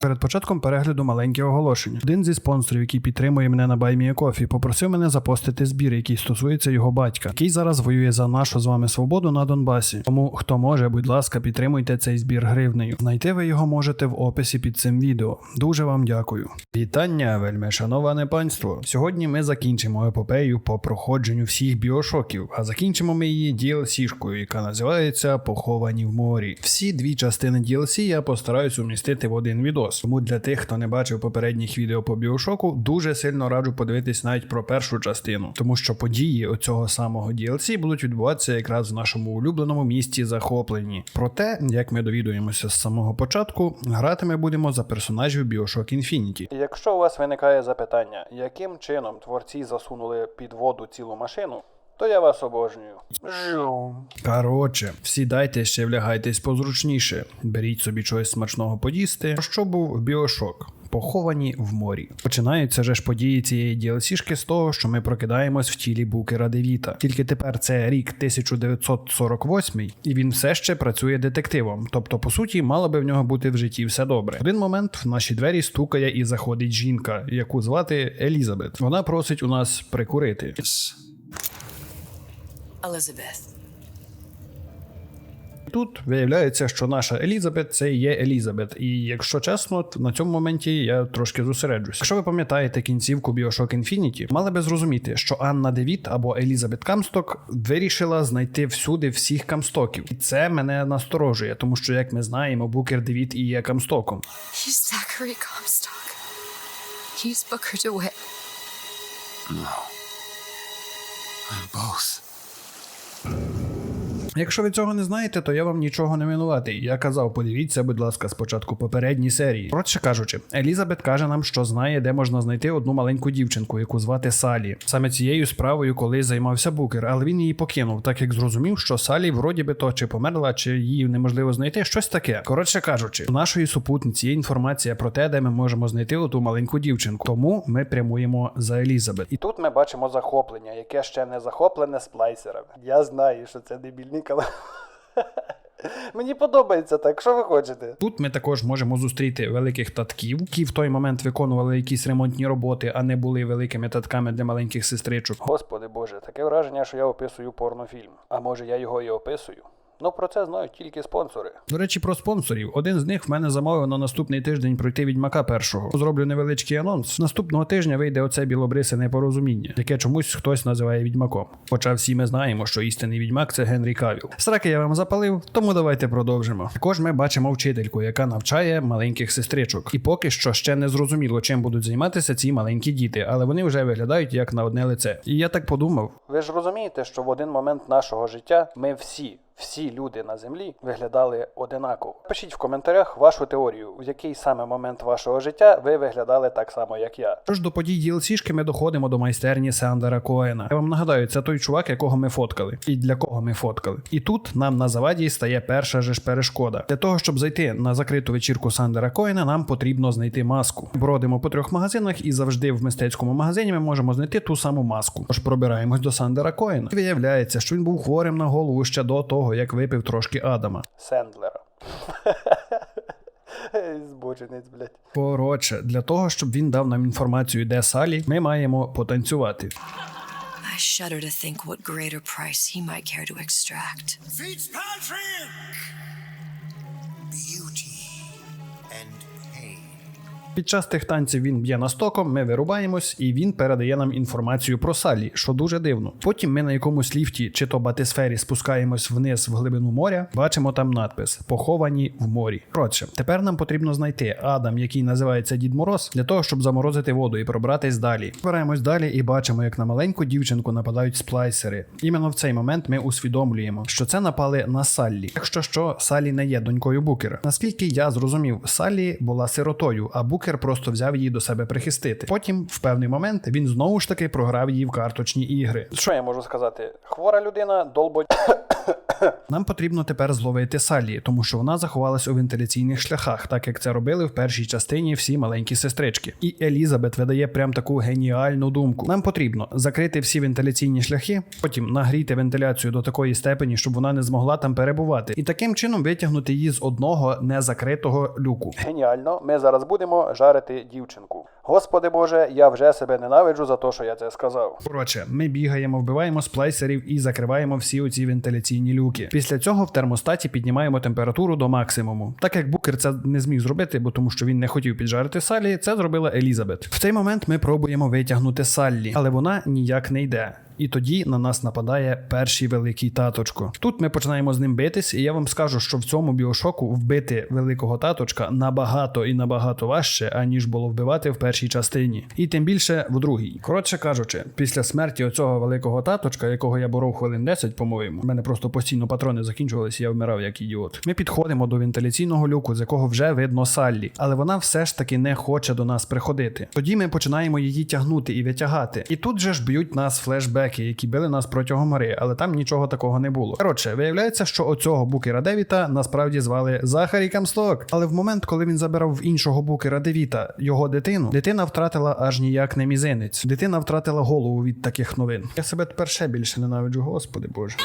Перед початком перегляду маленьке оголошення. Один зі спонсорів, який підтримує мене на BuyMeACoffee, попросив мене запостити збір, який стосується його батька, який зараз воює за нашу з вами свободу на Донбасі. Тому хто може, будь ласка, підтримуйте цей збір гривнею. Знайти ви його можете в описі під цим відео. Дуже вам дякую. Вітання, вельми шановане панство. Сьогодні ми закінчимо епопею по проходженню всіх біошоків, а закінчимо ми її DLC-шкою, яка називається Поховані в морі. Всі дві частини DLC я постараюсь умістити в один відос. Тому для тих, хто не бачив попередніх відео по біошоку, дуже сильно раджу подивитись навіть про першу частину, тому що події оцього самого DLC будуть відбуватися якраз в нашому улюбленому місті захоплені. Проте, як ми довідуємося з самого початку, грати ми будемо за персонажів Bioshock Infinity. Якщо у вас виникає запитання, яким чином творці засунули під воду цілу машину, то я вас обожнюю. Коротше, сідайте ще влягайтесь позручніше. Беріть собі чогось смачного подісти. Що був біошок? Поховані в морі. Починаються же ж події цієї DLC-шки з того, що ми прокидаємось в тілі Букера Девіта. Тільки тепер це рік 1948, і він все ще працює детективом. Тобто, по суті, мало би в нього бути в житті все добре. В один момент в наші двері стукає і заходить жінка, яку звати Елізабет. Вона просить у нас прикурити. Elizabeth. Тут виявляється, що наша Елізабет це і є Елізабет, і якщо чесно, то на цьому моменті я трошки зосереджусь. Якщо ви пам'ятаєте кінцівку Bioshock Infinity, мали би зрозуміти, що Анна Девіт або Елізабет Камсток вирішила знайти всюди всіх камстоків, і це мене насторожує, тому що, як ми знаємо, Букер Девіт і є камстоком. He's Zachary Comstock. He's Booker DeWitt. I'm both. Якщо ви цього не знаєте, то я вам нічого не винуватий. Я казав, подивіться, будь ласка, спочатку попередні серії. Коротше кажучи, Елізабет каже нам, що знає, де можна знайти одну маленьку дівчинку, яку звати Салі. Саме цією справою колись займався Букер, але він її покинув, так як зрозумів, що Салі вроді би то чи померла, чи її неможливо знайти. Щось таке. Коротше кажучи, у нашої супутниці є інформація про те, де ми можемо знайти оту маленьку дівчинку. Тому ми прямуємо за Елізабет. І тут ми бачимо захоплення, яке ще не захоплене сплайсерами. Я знаю, що це дебільний канал. Мені подобається так, що ви хочете. Тут ми також можемо зустріти великих татків, які в той момент виконували якісь ремонтні роботи, а не були великими татками для маленьких сестричок. Господи Боже, таке враження, що я описую порнофільм. А може я його і описую? Ну про це знають тільки спонсори. До речі, про спонсорів. Один з них в мене замовив на наступний тиждень пройти відьмака першого. Зроблю невеличкий анонс. Наступного тижня вийде оце білобрисе непорозуміння, яке чомусь хтось називає відьмаком. Хоча всі ми знаємо, що істинний відьмак це Генрі Кавіл. Сраки я вам запалив, тому давайте продовжимо. Також ми бачимо вчительку, яка навчає маленьких сестричок. І поки що ще не зрозуміло, чим будуть займатися ці маленькі діти, але вони вже виглядають як на одне лице. І я так подумав. Ви ж розумієте, що в один момент нашого життя ми всі. Всі люди на землі виглядали одинаково. Пишіть в коментарях вашу теорію, в який саме момент вашого життя ви виглядали так само, як я. Тож до подій DLC-шки ми доходимо до майстерні Сандера Коена. Я вам нагадаю, це той чувак, якого ми фоткали, і для кого ми фоткали. І тут нам на заваді стає перша ж перешкода. Для того, щоб зайти на закриту вечірку Сандера Коена, нам потрібно знайти маску. Бродимо по трьох магазинах, і завжди в мистецькому магазині ми можемо знайти ту саму маску. Тож пробираємось до Сандера Коена. Виявляється, що він був хворим на голову ще до того, як випив трошки Адама. Сендлера. Збочинець, блядь. Коротше, для того, щоб він дав нам інформацію, де Салі, ми маємо потанцювати. I shudder to think what greater price he might care to extract. Fitzpatrick! Під час тих танців він б'є настоком, ми вирубаємось, і він передає нам інформацію про Салі, що дуже дивно. Потім ми на якомусь ліфті чи то батисфері спускаємось вниз в глибину моря, бачимо там надпис Поховані в морі. Коротше, тепер нам потрібно знайти Адам, який називається Дід Мороз, для того, щоб заморозити воду і пробратись далі. Збираємось далі і бачимо, як на маленьку дівчинку нападають сплайсери. Іменно в цей момент ми усвідомлюємо, що це напали на Саллі. Якщо що, Салі не є донькою Букера. Наскільки я зрозумів, Саллі була сиротою, а Букер Букер просто взяв її до себе прихистити. Потім, в певний момент, він знову ж таки програв її в карточні ігри. Що я можу сказати? Хвора людина, долбо. Нам потрібно тепер зловити Саллі, тому що вона заховалась у вентиляційних шляхах, так як це робили в першій частині всі маленькі сестрички. І Елізабет видає прям таку геніальну думку. Нам потрібно закрити всі вентиляційні шляхи, потім нагріти вентиляцію до такої степені, щоб вона не змогла там перебувати, і таким чином витягнути її з одного незакритого люку. Геніально, ми зараз будемо жарити дівчинку. Господи Боже, я вже себе ненавиджу за те, що я це сказав. Коротше, ми бігаємо, вбиваємо сплайсерів і закриваємо всі оці вентиляційні люки. Після цього в термостаті піднімаємо температуру до максимуму. Так як Букер це не зміг зробити, бо тому що він не хотів піджарити Саллі, це зробила Елізабет. В цей момент ми пробуємо витягнути Саллі, але вона ніяк не йде. І тоді на нас нападає перший великий таточко. Тут ми починаємо з ним битись, і я вам скажу, що в цьому біошоку вбити великого таточка набагато і набагато важче, аніж було вбивати в першій частині, і тим більше в другій. Коротше кажучи, після смерті оцього великого таточка, якого я боров хвилин 10, по-моєму, в мене просто постійно патрони закінчувалися, я вмирав як ідіот. Ми підходимо до вентиляційного люку, з якого вже видно Саллі, але вона все ж таки не хоче до нас приходити. Тоді ми починаємо її тягнути і витягати. І тут же ж б'ють нас флешбеки, які били нас протягом гри, але там нічого такого не було. Коротше, виявляється, що оцього букера Девіта насправді звали Захарі Камсток. Але в момент, коли він забирав в іншого букера Девіта його дитину, дитина втратила аж ніяк не мізинець. Дитина втратила голову від таких новин. Я себе тепер ще більше ненавиджу, господи боже.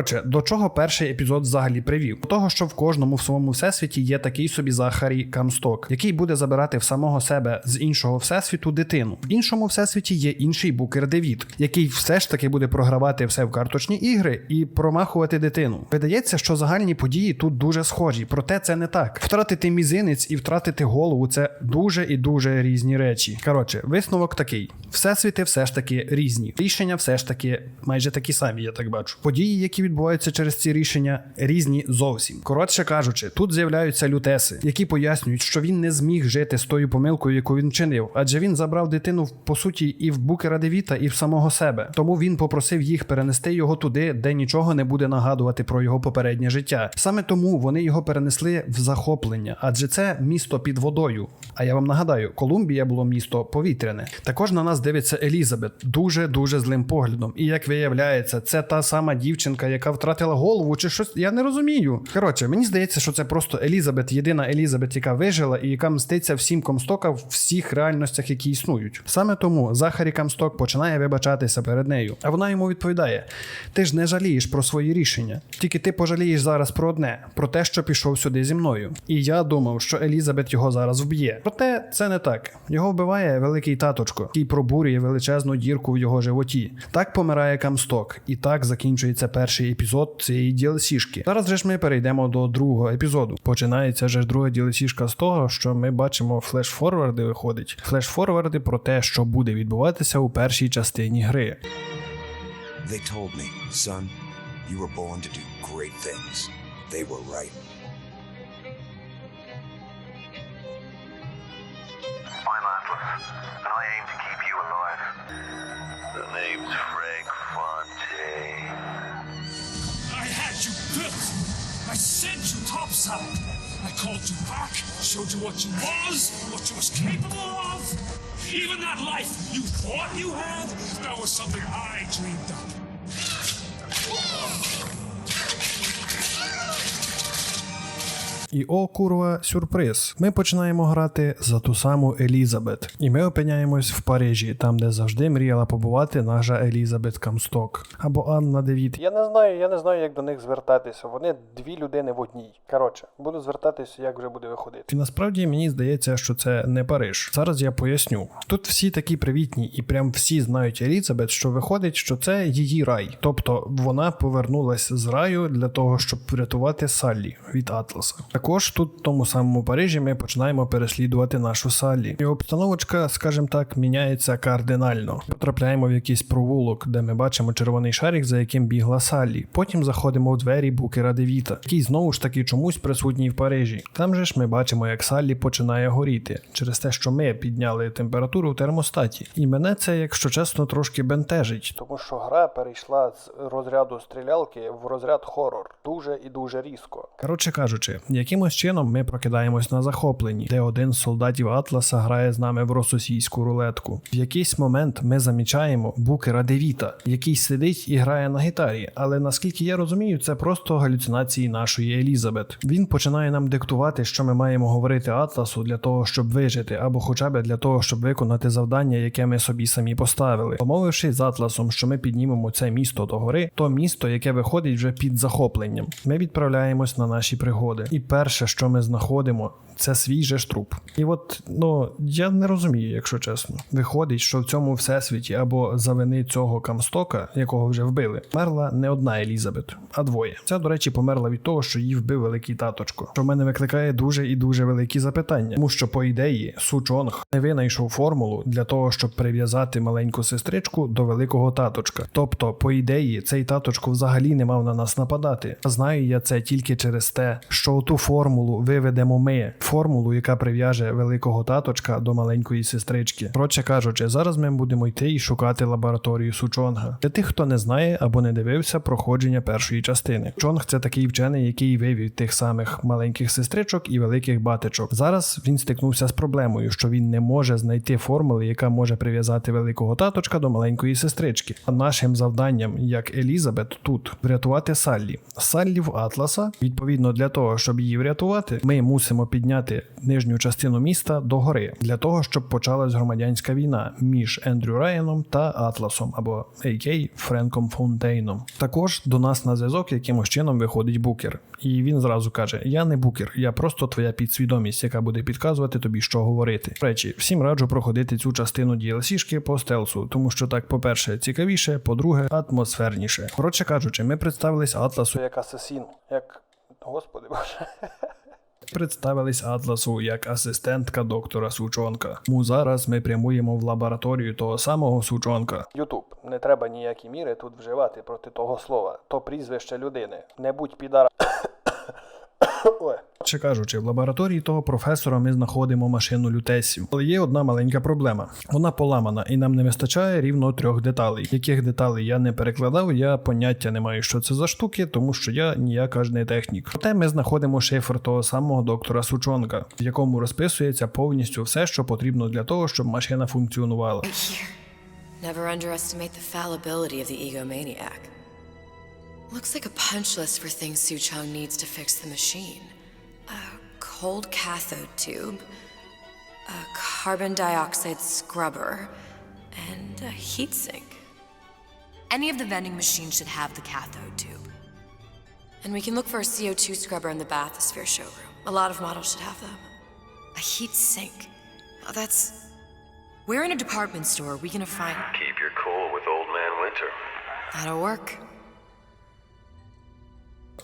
Отже, до чого перший епізод взагалі привів? До того, що в кожному в своєму всесвіті є такий собі Захарій Камсток, який буде забирати в самого себе з іншого всесвіту дитину. В іншому всесвіті є інший букер Девід, який все ж таки буде програвати все в карточні ігри і промахувати дитину. Видається, що загальні події тут дуже схожі, проте це не так. Втратити мізинець і втратити голову це дуже і дуже різні речі. Коротше, висновок такий: всесвіти все ж таки різні. Рішення все ж таки майже такі самі, я так бачу. Події, які відбуваються через ці рішення, різні зовсім. Коротше кажучи, тут з'являються лютеси, які пояснюють, що він не зміг жити з тою помилкою, яку він чинив, адже він забрав дитину в- по суті і в букера Девіта, і в самого себе. Тому він попросив їх перенести його туди, де нічого не буде нагадувати про його попереднє життя. Саме тому вони його перенесли в захоплення, адже це місто під водою. А я вам нагадаю, Колумбія було місто повітряне. Також на нас дивиться Елізабет дуже дуже злим поглядом. І як виявляється, це та сама дівчинка, яка втратила голову, чи щось. Я не розумію. Коротше, мені здається, що це просто Елізабет, єдина Елізабет, яка вижила і яка мститься всім комстока в всіх реальностях, які існують. Саме тому Захарі Камсток починає вибачатися перед нею. А вона йому відповідає: Ти ж не жалієш про свої рішення, тільки ти пожалієш зараз про одне, про те, що пішов сюди зі мною. І я думав, що Елізабет його зараз вб'є. Проте це не так. Його вбиває великий таточко, який пробурює величезну дірку в його животі. Так помирає Камсток, і так закінчується перший епізод цієї DLC-шки. Зараз же ж ми перейдемо до другого епізоду. Починається же ж друга DLC-шка з того, що ми бачимо флеш-форварди виходить. Флеш-форварди про те, що буде відбуватися у першій частині гри. They told me, son, you were born to do great things. They were right. I'm Atlas, and I aim to keep you alive. The name's Frank Fontaine. Sent you topside. I called you back, showed you what you was, what you was capable of. Even that life you thought you had, that was something I dreamed up. І о, курва, сюрприз. Ми починаємо грати за ту саму Елізабет. І ми опиняємось в Парижі, там, де завжди мріяла побувати наша Елізабет Камсток або Анна Девіт. Я не знаю, я не знаю, як до них звертатися. Вони дві людини в одній. Коротше, буду звертатися, як вже буде виходити. І насправді мені здається, що це не Париж. Зараз я поясню. Тут всі такі привітні, і прям всі знають Елізабет, що виходить, що це її рай. Тобто вона повернулась з раю для того, щоб врятувати Саллі від Атласа. Також тут, в тому самому Парижі, ми починаємо переслідувати нашу Саллі. І обстановочка, скажімо так, міняється кардинально. Потрапляємо в якийсь провулок, де ми бачимо червоний шарик, за яким бігла Саллі. Потім заходимо в двері букера Девіта, який знову ж таки чомусь присутній в Парижі. Там же ж ми бачимо, як Саллі починає горіти через те, що ми підняли температуру в термостаті. І мене це, якщо чесно, трошки бентежить, тому що гра перейшла з розряду стрілялки в розряд хорор дуже і дуже різко. Коротше кажучи, якимось чином ми прокидаємось на захопленні, де один з солдатів Атласа грає з нами в рососійську рулетку. В якийсь момент ми замічаємо букера Девіта, який сидить і грає на гітарі. Але наскільки я розумію, це просто галюцинації нашої Елізабет. Він починає нам диктувати, що ми маємо говорити Атласу для того, щоб вижити, або хоча б для того, щоб виконати завдання, яке ми собі самі поставили. Помовившись з Атласом, що ми піднімемо це місто до гори, то місто, яке виходить вже під захопленням. Ми відправляємось на наші пригоди. І перше, що ми знаходимо, це свій же ж труп. І от ну я не розумію, якщо чесно. Виходить, що в цьому всесвіті або за вини цього камстока, якого вже вбили, померла не одна Елізабет, а двоє. Ця, до речі, померла від того, що її вбив великий таточко. Що в мене викликає дуже і дуже великі запитання, тому що по ідеї Су Чонг не винайшов формулу для того, щоб прив'язати маленьку сестричку до великого таточка. Тобто, по ідеї, цей таточко взагалі не мав на нас нападати. Знаю я це тільки через те, що ту формулу виведемо ми. Формулу, яка прив'яже великого таточка до маленької сестрички. Коротше кажучи, зараз ми будемо йти і шукати лабораторію Сучонга. Для тих, хто не знає або не дивився проходження першої частини. Чонг це такий вчений, який вивів тих самих маленьких сестричок і великих батечок. Зараз він стикнувся з проблемою, що він не може знайти формули, яка може прив'язати великого таточка до маленької сестрички. А нашим завданням, як Елізабет, тут врятувати Саллі. Саллі в Атласа. Відповідно, для того, щоб її врятувати, ми мусимо підняти нижню частину міста до гори для того, щоб почалась громадянська війна між Ендрю Райаном та Атласом або AK Френком Фонтейном. Також до нас на зв'язок якимось чином виходить букер, і він зразу каже: Я не букер, я просто твоя підсвідомість, яка буде підказувати тобі, що говорити. Речі, всім раджу проходити цю частину DLC-шки по стелсу, тому що так, по-перше, цікавіше, по-друге, атмосферніше. Коротше кажучи, ми представились Атласу як асасін, як господи боже. Представились Атласу як асистентка доктора Сучонка. Тому зараз ми прямуємо в лабораторію того самого Сучонка. Ютуб, не треба ніякі міри тут вживати проти того слова. То прізвище людини. Не будь підара. Ой. Чи кажучи, в лабораторії того професора ми знаходимо машину лютесів. Але є одна маленька проблема. Вона поламана, і нам не вистачає рівно трьох деталей. Яких деталей я не перекладав, я поняття не маю, що це за штуки, тому що я ніяка ж не технік. Проте ми знаходимо шифр того самого доктора Сучонка, в якому розписується повністю все, що потрібно для того, щоб машина функціонувала. Never underestimate the fallibility of the egomaniac. Looks like a punch list for things Su Chong needs to fix the machine. A cold cathode tube, a carbon dioxide scrubber, and a heatsink. Any of the vending machines should have the cathode tube. And we can look for a CO2 scrubber in the bathysphere showroom. A lot of models should have them. A heat sink. Oh, that's. Where in a department store are we gonna find. Keep your cool with Old Man Winter. That'll work.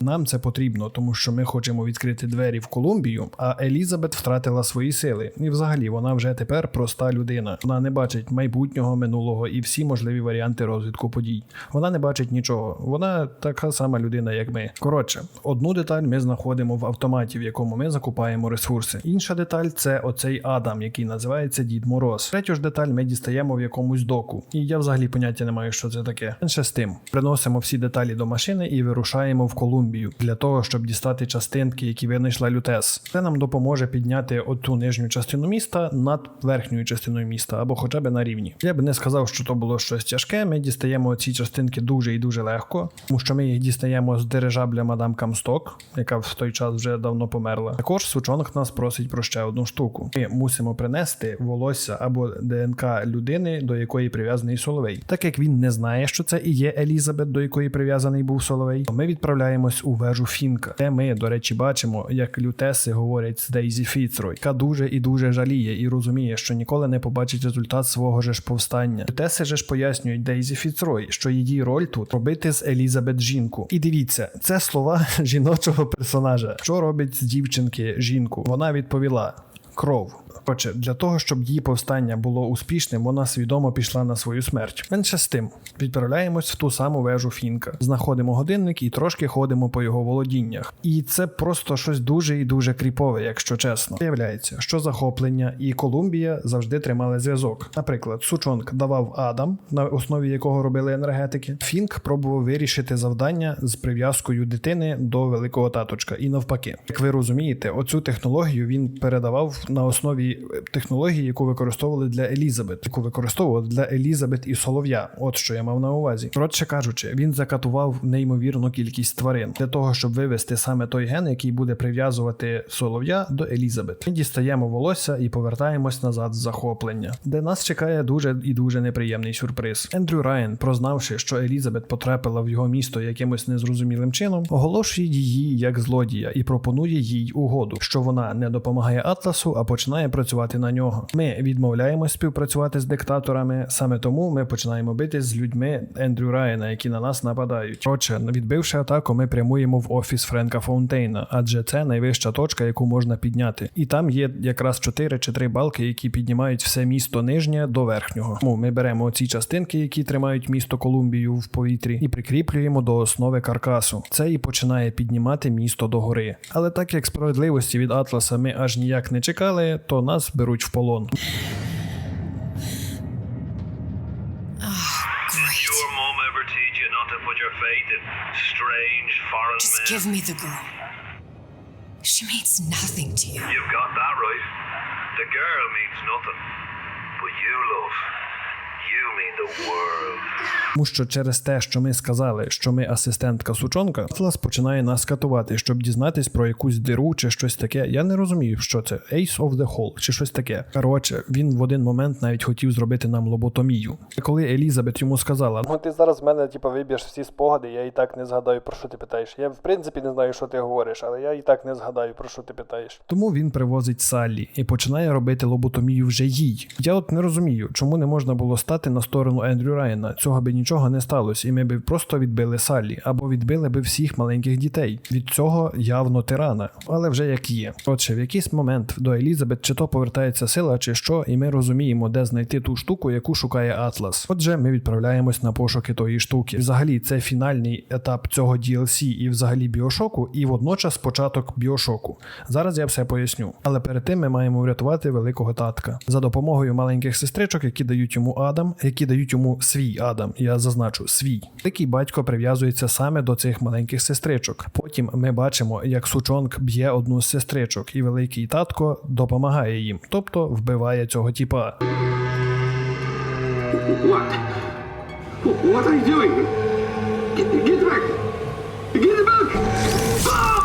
Нам це потрібно, тому що ми хочемо відкрити двері в Колумбію, а Елізабет втратила свої сили. І взагалі вона вже тепер проста людина. Вона не бачить майбутнього, минулого і всі можливі варіанти розвитку подій. Вона не бачить нічого. Вона така сама людина, як ми. Коротше, одну деталь ми знаходимо в автоматі, в якому ми закупаємо ресурси. Інша деталь це оцей Адам, який називається Дід Мороз. Третю ж деталь ми дістаємо в якомусь доку. І я взагалі поняття не маю, що це таке. Менше з тим, приносимо всі деталі до машини і вирушаємо в Колумбію для того, щоб дістати частинки, які винайшла Лютес. Це нам допоможе підняти оту нижню частину міста над верхньою частиною міста, або хоча б на рівні. Я би не сказав, що то було щось тяжке. Ми дістаємо ці частинки дуже і дуже легко, тому що ми їх дістаємо з дирижабля мадам Камсток, яка в той час вже давно померла. Також Сучонг нас просить про ще одну штуку. Ми мусимо принести волосся або ДНК людини, до якої прив'язаний Соловей. Так як він не знає, що це і є Елізабет, до якої прив'язаний був Соловей, то ми відправляємось відправляємось у вежу Фінка, де ми, до речі, бачимо, як лютеси говорять з Дейзі Фіцрой, яка дуже і дуже жаліє і розуміє, що ніколи не побачить результат свого ж повстання. Лютеси же ж пояснюють Дейзі Фіцрой, що її роль тут робити з Елізабет жінку. І дивіться, це слова жіночого персонажа. Що робить з дівчинки жінку? Вона відповіла: кров. Коротше, для того, щоб її повстання було успішним, вона свідомо пішла на свою смерть. Менше з тим, відправляємось в ту саму вежу Фінка, знаходимо годинник і трошки ходимо по його володіннях. І це просто щось дуже і дуже кріпове, якщо чесно. Виявляється, що захоплення і Колумбія завжди тримали зв'язок. Наприклад, Сучонг давав Адам, на основі якого робили енергетики. Фінк пробував вирішити завдання з прив'язкою дитини до великого таточка, і навпаки. Як ви розумієте, оцю технологію він передавав на основі технології, яку використовували для Елізабет, яку використовували для Елізабет і Солов'я. От що я мав на увазі. Коротше кажучи, він закатував неймовірну кількість тварин для того, щоб вивести саме той ген, який буде прив'язувати Солов'я до Елізабет. Ми дістаємо волосся і повертаємось назад з захоплення, де нас чекає дуже і дуже неприємний сюрприз. Ендрю Райан, прознавши, що Елізабет потрапила в його місто якимось незрозумілим чином, оголошує її як злодія і пропонує їй угоду, що вона не допомагає Атласу, а починає працювати на нього. Ми відмовляємось співпрацювати з диктаторами. Саме тому ми починаємо битись з людьми Ендрю Райана, які на нас нападають. Коротше, відбивши атаку, ми прямуємо в офіс Френка Фаунтейна, адже це найвища точка, яку можна підняти. І там є якраз 4 чи 3 балки, які піднімають все місто нижнє до верхнього. Тому ми беремо ці частинки, які тримають місто Колумбію в повітрі, і прикріплюємо до основи каркасу. Це і починає піднімати місто до гори. Але так як справедливості від Атласа ми аж ніяк не чекали, то нас беруть в полон. Great. Your mom ever teach you not to put your faith in strange foreign Just men? give me the girl. She means nothing to you. You've got that right. The girl means nothing. But you, love, Тому що через те, що ми сказали, що ми асистентка сучонка, Атлас починає нас катувати, щоб дізнатись про якусь диру чи щось таке. Я не розумію, що це Ace of the Hole чи щось таке. Коротше, він в один момент навіть хотів зробити нам лоботомію. Коли Елізабет йому сказала: Ну ти зараз в мене типу, виб'єш всі спогади, я і так не згадаю про що ти питаєш. Я в принципі не знаю, що ти говориш, але я і так не згадаю про що ти питаєш. Тому він привозить Саллі і починає робити лоботомію вже їй. Я от не розумію, чому не можна було стати на сторону Ендрю Райана. Цього би нічого не сталося, і ми б просто відбили Саллі або відбили би всіх маленьких дітей. Від цього явно тирана, але вже як є. Отже, в якийсь момент до Елізабет чи то повертається сила, чи що, і ми розуміємо, де знайти ту штуку, яку шукає Атлас. Отже, ми відправляємось на пошуки тої штуки. Взагалі, це фінальний етап цього DLC і взагалі біошоку, і водночас початок біошоку. Зараз я все поясню. Але перед тим ми маємо врятувати великого татка за допомогою маленьких сестричок, які дають йому Адам, які дають йому свій Адам. Я зазначу свій. Великий батько прив'язується саме до цих маленьких сестричок. Потім ми бачимо, як сучонг б'є одну з сестричок, і великий татко допомагає їм, тобто вбиває цього тіпа. What? What are you doing? Get, get back! Get back!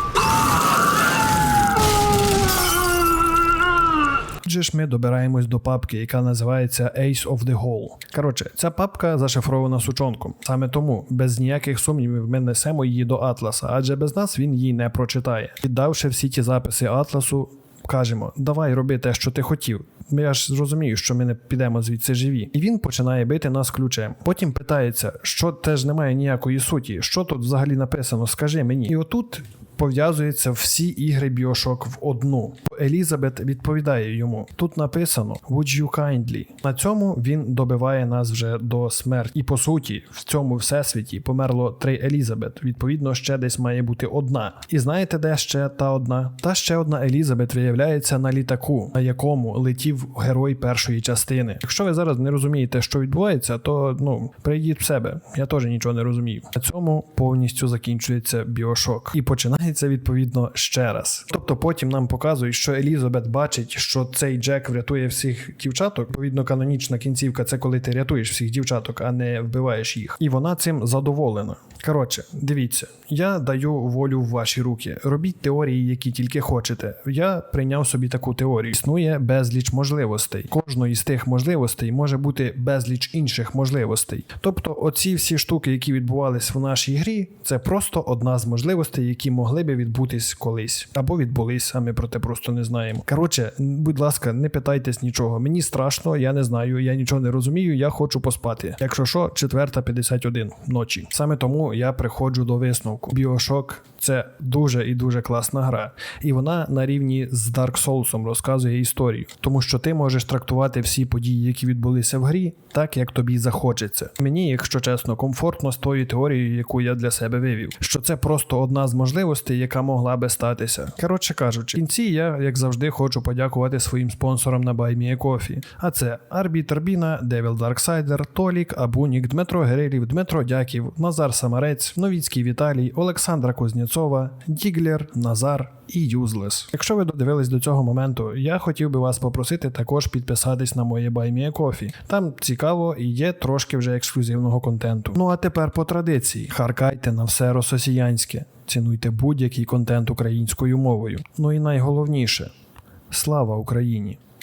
Отже ж ми добираємось до папки, яка називається Ace of the Hole. Коротше, ця папка зашифрована сучонком. Саме тому, без ніяких сумнівів, ми несемо її до Атласа, адже без нас він її не прочитає. Віддавши всі ті записи Атласу, кажемо: давай роби те, що ти хотів. Я ж зрозумію, що ми не підемо звідси живі. І він починає бити нас ключем. Потім питається, що теж немає ніякої суті. Що тут взагалі написано? Скажи мені. І отут пов'язуються всі ігри Біошок в одну. Елізабет відповідає йому: тут написано Would you kindly? На цьому він добиває нас вже до смерті. І по суті, в цьому всесвіті померло три Елізабет. Відповідно, ще десь має бути одна. І знаєте, де ще та одна? Та ще одна Елізабет виявляється на літаку, на якому летів герой першої частини. Якщо ви зараз не розумієте, що відбувається, то ну прийдіть в себе. Я теж нічого не розумію. На цьому повністю закінчується біошок. І починається це відповідно ще раз. Тобто потім нам показують, що Елізабет бачить, що цей Джек врятує всіх дівчаток. Відповідно, канонічна кінцівка це коли ти рятуєш всіх дівчаток, а не вбиваєш їх. І вона цим задоволена. Коротше, дивіться, я даю волю в ваші руки. Робіть теорії, які тільки хочете. Я прийняв собі таку теорію. Існує безліч можливостей. Кожної з тих можливостей може бути безліч інших можливостей. Тобто, оці всі штуки, які відбувались в нашій грі, це просто одна з можливостей, які могли би відбутись колись або відбулись, а ми про те просто не знаємо. Коротше, будь ласка, не питайтесь нічого. Мені страшно, я не знаю, я нічого не розумію. Я хочу поспати. Якщо що, четверта 51 ночі. Саме тому я приходжу до висновку. Біошок це дуже і дуже класна гра, і вона на рівні з Dark Souls розказує історію, тому що ти можеш трактувати всі події, які відбулися в грі, так як тобі захочеться. Мені, якщо чесно, комфортно з тою теорією, яку я для себе вивів, що це просто одна з можливостей, яка могла би статися. Коротше кажучи, в кінці я, як завжди, хочу подякувати своїм спонсорам на BuyMeACoffee. А це Арбітр Біна, Девіл Дарксайдер, Толік, Абунік, Дмитро Герилів, Дмитро Дяків, Назар Самарець, Новіцький Віталій, Олександра Кузнєцова, Діглер, Назар і Юзлес. Якщо ви додивились до цього моменту, я хотів би вас попросити також підписатись на моє BuyMeACoffee. Там цікаво і є трошки вже ексклюзивного контенту. Ну а тепер по традиції: харкайте на все рососіянське, цінуйте будь-який контент українською мовою. Ну і найголовніше слава Україні!